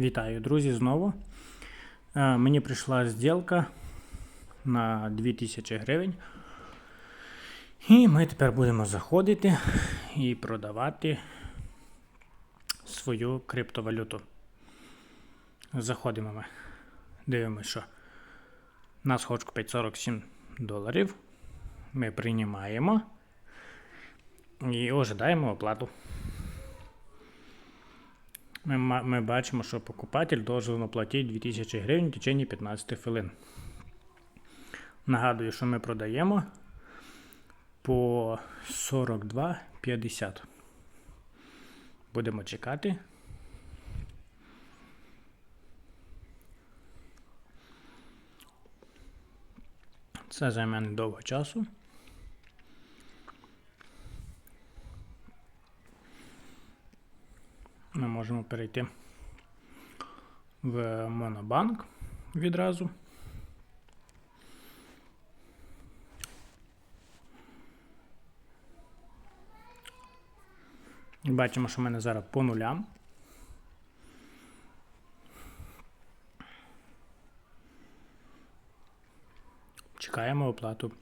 Вітаю, друзі, знову. Е, Мені прийшла зділка на 2000 гривень. І ми тепер будемо заходити і продавати свою криптовалюту. Заходимо ми. Дивимося, що у нас хоч купить 47 доларів. Ми приймаємо і ожидаємо оплату. Ми, ми бачимо, що покупатель должен оплатити 2000 гривень в течение 15 хвилин. Нагадую, що ми продаємо по 42,50. Будемо чекати. Це займе недовго часу. Ми можемо перейти в Монобанк відразу. Бачимо, що в мене зараз по нулям. Чекаємо оплату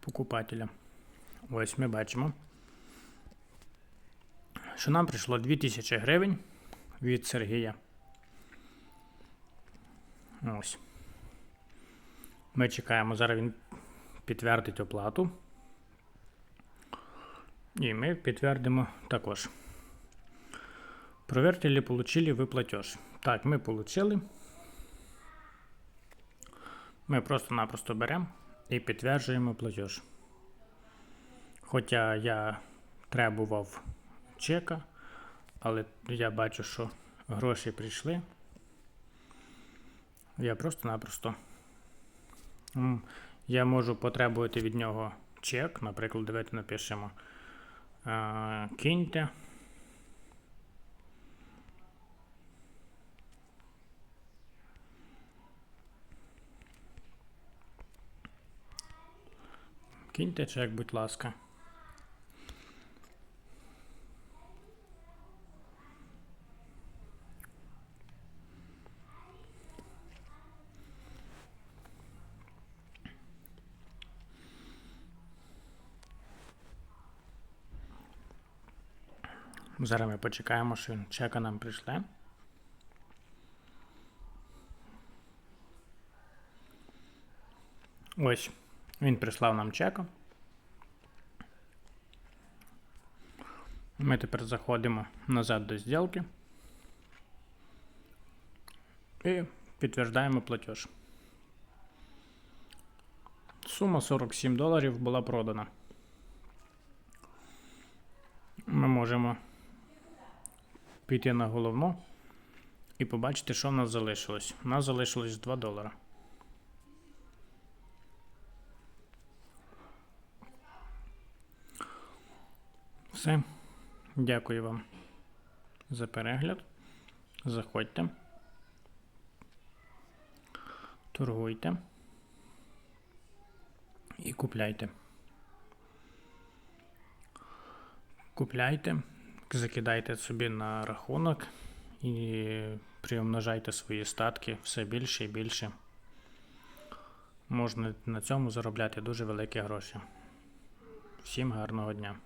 покупателя. Ось ми бачимо що нам прийшло 2000 гривень від Сергія. Ось. Ми чекаємо, зараз він підтвердить оплату. І ми підтвердимо також. Проверьте, ли получили ви платеж. Так, ми получили. Ми просто-напросто беремо і підтверджуємо платеж. Хоча я требував чека, але я бачу, що гроші прийшли. Я просто-напросто. Я можу потребувати від нього чек. Наприклад, давайте напишемо. е, Киньте. Киньте чек, будь ласка. Зараз ми почекаємо, що він чека нам прийшле. Ось, він прислав нам чека. Ми тепер заходимо назад до зділки і підтверждаємо платеж. Сума 47 доларів була продана. Ми можемо піти на головну і побачити, що в нас залишилось. У нас залишилось 2 долара. Все. Дякую вам за перегляд. Заходьте. Торгуйте. І купляйте. Купляйте, закидайте собі на рахунок і приумножайте свої статки все більше і більше. Можна на цьому заробляти дуже великі гроші. Всім гарного дня!